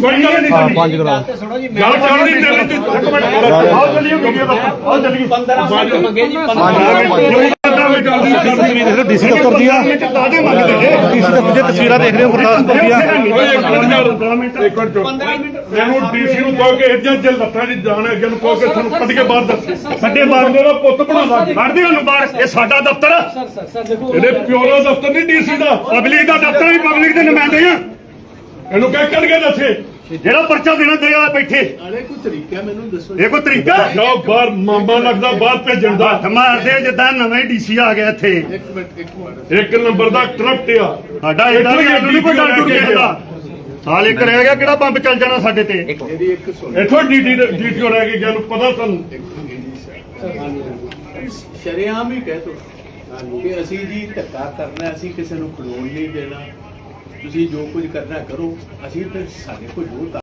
ਕੋਈ ਗੱਲ ਨਹੀਂ ਹਾਂ ਪੰਜ ਗ੍ਰਾਮ ਗੱਲ ਚੱਲਦੀ ਚੱਲਦੀ ਇੱਕ ਮਿੰਟ ਆਓ ਚੱਲੀਏ ਵੀਡੀਓ ਦਾ ਆਓ ਚੱਲੀਏ 15 ਮੰਗੇ ਜੀ 15 ਡੀਸੀ ਦਫ਼ਤਰ ਦੀ ਆ ਦਾਦੇ ਮੰਗਦੇ ਨੇ ਡੀਸੀ ਦਫ਼ਤਰ ਦੀਆਂ ਤਸਵੀਰਾਂ ਦੇਖ ਰਹੇ ਹੋ ਗੁਰਦਾਸਪੁਰ ਦੀਆਂ ਇੱਕ ਮਿੰਟ ਮੈਨੂੰ ਡੀਸੀ ਨੂੰ ਕਹੋ ਕਿ ਇੱਜਾ ਜੇ ਲੱਤਾਂ ਦੀ ਜਾਣ ਹੈ ਅੱਗੇ ਨੂੰ ਕਹੋ ਕਿ ਤੁਹਾਨੂੰ ਕੱਢ ਕੇ ਬਾਹਰ ਦੱਸ ਸਾਡੇ ਬਾਹਰ ਮੇਰਾ ਪੁੱਤ ਬਣਾ ਕੱਢਦੇ ਉਹਨੂੰ ਬਾਹਰ ਇਹ ਸਾਡਾ ਦਫ਼ਤਰ ਸਰ ਸਰ ਸਰ ਦੇਖੋ ਇਹਦੇ ਪਿਓ ਦਾ ਦਫ਼ਤਰ ਨਹੀਂ ਡੀਸੀ ਦਾ ਪਬਲਿਕ ਦਾ ਦਫ਼ਤਰ ਵੀ ਪਬਲਿਕ ਦੇ ਨੁਮਾਇੰਦੇ ਆ ਇਹਨੂੰ ਕਹਿ ਕੱਢ ਕੇ ਦੱਸੇ ਜਿਹੜਾ ਪਰਚਾ ਦੇਣਾ ਦੇ ਆ ਬੈਠੇ। ਅਰੇ ਕੋਈ ਤਰੀਕਾ ਮੈਨੂੰ ਦੱਸੋ। ਇਹ ਕੋਈ ਤਰੀਕਾ? ਜਾਓ ਬਾਹਰ ਮਾਮਾ ਲੱਗਦਾ ਬਾਹਰ ਭੇਜਣ ਦਾ। ਮਾਰਦੇ ਜਿੱਦਾਂ ਨਵੇਂ ਡੀਸੀ ਆ ਗਿਆ ਇੱਥੇ। ਇੱਕ ਮਿੰਟ ਇੱਕ ਮਿੰਟ। ਇੱਕ ਨੰਬਰ ਦਾ ਕਰਪਟ ਆ। ਸਾਡਾ ਇਹਦਾ ਵੀ ਨਹੀਂ ਡੁਰ ਕਿਸੇ ਦਾ ਸਾਲ ਇੱਕ ਰਹਿ ਗਿਆ ਕਿਹੜਾ ਬੰਬ ਚੱਲ ਜਾਣਾ ਸਾਡੇ ਤੇ? ਮੇਰੀ ਇੱਕ ਸੁਣ। ਇੱਥੋਂ ਡੀਟੀ ਡੀਟੀਓ ਰਹਿ ਗਈ ਜਾਨੂੰ ਪਤਾ ਸਾਨੂੰ। ਸ਼ਰੇਆਮ ਹੀ ਕਹਿ ਤੋ ਕਿ ਅਸੀਂ ਜੀ ਧੱਕਾ ਕਰਨਾ ਅਸੀਂ ਕਿਸੇ ਨੂੰ ਖਲੋਣ ਨਹੀਂ ਦੇਣਾ। ਤੁਸੀਂ ਜੋ ਕੁਝ ਕਰਨਾ ਕਰੋ ਅਸੀਂ ਤੇ ਸਾਡੇ ਕੋਲ ਜੋ